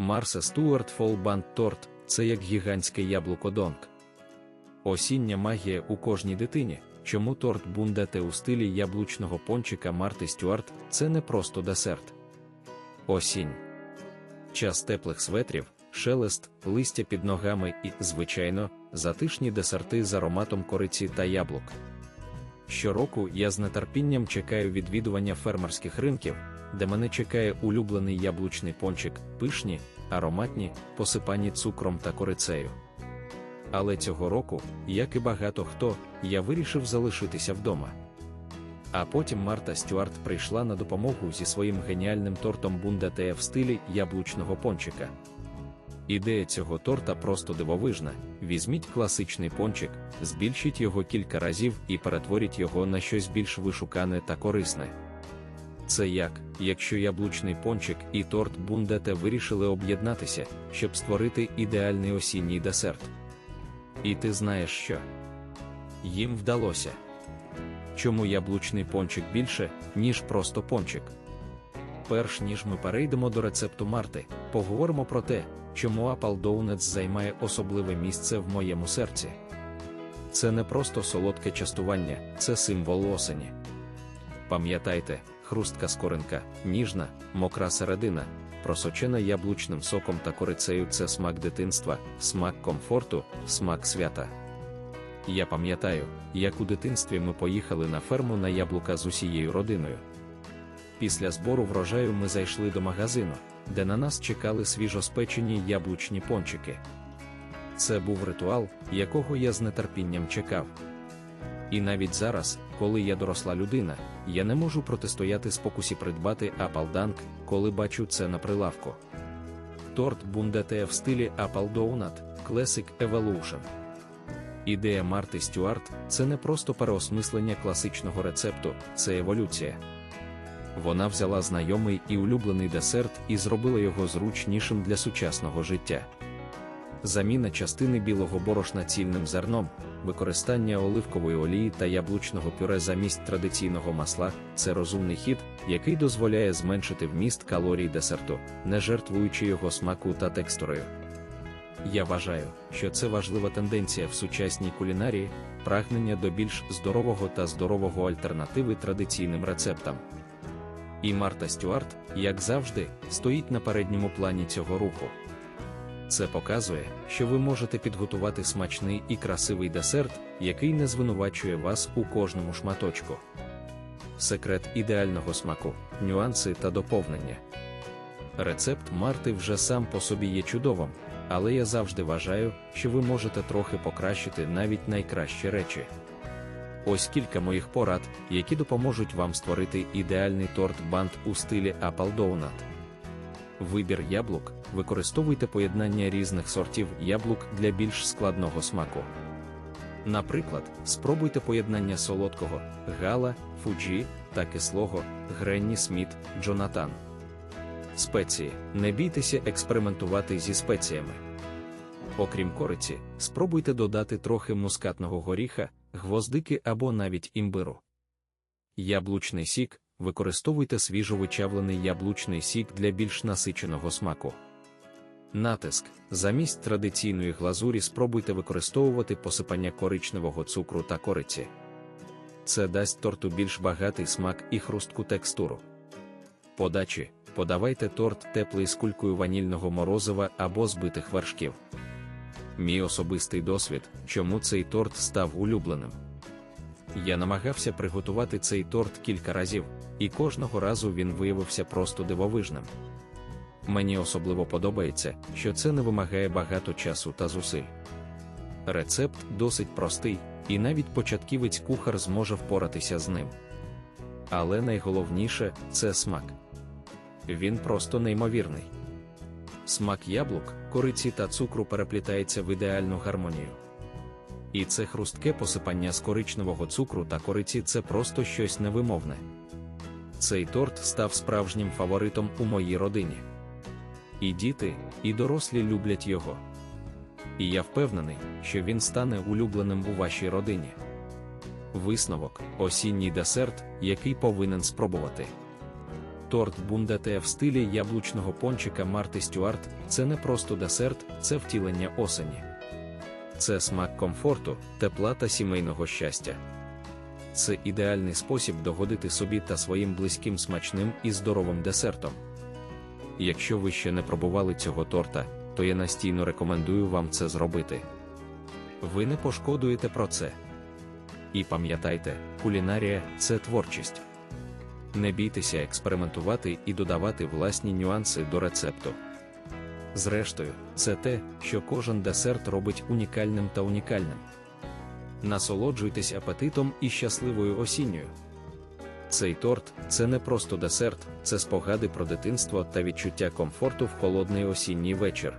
Марсе Стюарт Фолбанд Торт це як гігантське яблуко Донг. Осіння магія у кожній дитині, чому торт бундете у стилі яблучного пончика Марти Стюарт це не просто десерт. Осінь. Час теплих светрів, шелест, листя під ногами і, звичайно, затишні десерти з ароматом кориці та яблук. Щороку я з нетерпінням чекаю відвідування фермерських ринків, де мене чекає улюблений яблучний пончик, пишні, ароматні, посипані цукром та корицею. Але цього року, як і багато хто, я вирішив залишитися вдома. А потім Марта Стюарт прийшла на допомогу зі своїм геніальним тортом бундатея в стилі яблучного пончика. Ідея цього торта просто дивовижна. Візьміть класичний пончик, збільшіть його кілька разів і перетворіть його на щось більш вишукане та корисне. Це як, якщо яблучний пончик і торт бундете вирішили об'єднатися, щоб створити ідеальний осінній десерт. І ти знаєш що? Їм вдалося. Чому яблучний пончик більше, ніж просто пончик? Перш ніж ми перейдемо до рецепту Марти, поговоримо про те, чому Apple Donuts займає особливе місце в моєму серці. Це не просто солодке частування, це символ осені. Пам'ятайте, хрустка скоринка, ніжна, мокра середина, просочена яблучним соком та корицею це смак дитинства, смак комфорту, смак свята. Я пам'ятаю, як у дитинстві ми поїхали на ферму на яблука з усією родиною. Після збору врожаю ми зайшли до магазину, де на нас чекали свіжоспечені яблучні пончики. Це був ритуал, якого я з нетерпінням чекав. І навіть зараз, коли я доросла людина, я не можу протистояти спокусі придбати Apple Dunk, коли бачу це на прилавку. Торт бундете в стилі Apple Donut Classic Evolution. Ідея Марти Стюарт це не просто переосмислення класичного рецепту, це еволюція. Вона взяла знайомий і улюблений десерт і зробила його зручнішим для сучасного життя. Заміна частини білого борошна цільним зерном, використання оливкової олії та яблучного пюре замість традиційного масла це розумний хід, який дозволяє зменшити вміст калорій десерту, не жертвуючи його смаку та текстурою. Я вважаю, що це важлива тенденція в сучасній кулінарії, прагнення до більш здорового та здорового альтернативи традиційним рецептам. І Марта Стюарт, як завжди, стоїть на передньому плані цього руху. Це показує, що ви можете підготувати смачний і красивий десерт, який не звинувачує вас у кожному шматочку. Секрет ідеального смаку, нюанси та доповнення. Рецепт Марти вже сам по собі є чудовим, але я завжди вважаю, що ви можете трохи покращити навіть найкращі речі. Ось кілька моїх порад, які допоможуть вам створити ідеальний торт бант у стилі Apple Donut. Вибір яблук. Використовуйте поєднання різних сортів яблук для більш складного смаку. Наприклад, спробуйте поєднання солодкого гала, фуджі та кислого Гренні Сміт Джонатан. Спеції. Не бійтеся експериментувати зі спеціями. Окрім кориці, спробуйте додати трохи мускатного горіха, гвоздики або навіть імбиру. Яблучний сік. Використовуйте свіжовичавлений яблучний сік для більш насиченого смаку. Натиск. Замість традиційної глазурі спробуйте використовувати посипання коричневого цукру та кориці. Це дасть торту більш багатий смак і хрустку текстуру. Подачі. Подавайте торт теплий з кулькою ванільного морозива або збитих вершків. Мій особистий досвід, чому цей торт став улюбленим. Я намагався приготувати цей торт кілька разів, і кожного разу він виявився просто дивовижним. Мені особливо подобається, що це не вимагає багато часу та зусиль. Рецепт досить простий, і навіть початківець кухар зможе впоратися з ним. Але найголовніше це смак. Він просто неймовірний. Смак яблук, кориці та цукру переплітається в ідеальну гармонію. І це хрустке посипання з коричневого цукру та кориці це просто щось невимовне. Цей торт став справжнім фаворитом у моїй родині. І діти, і дорослі люблять його. І я впевнений, що він стане улюбленим у вашій родині. Висновок осінній десерт, який повинен спробувати. Торт бундете в стилі яблучного пончика Марти Стюарт це не просто десерт, це втілення осені. Це смак комфорту, тепла та сімейного щастя. Це ідеальний спосіб догодити собі та своїм близьким смачним і здоровим десертом. Якщо ви ще не пробували цього торта, то я настійно рекомендую вам це зробити. Ви не пошкодуєте про це. І пам'ятайте, кулінарія це творчість. Не бійтеся експериментувати і додавати власні нюанси до рецепту. Зрештою, це те, що кожен десерт робить унікальним та унікальним. Насолоджуйтесь апетитом і щасливою осінньою. Цей торт це не просто десерт, це спогади про дитинство та відчуття комфорту в холодний осінній вечір.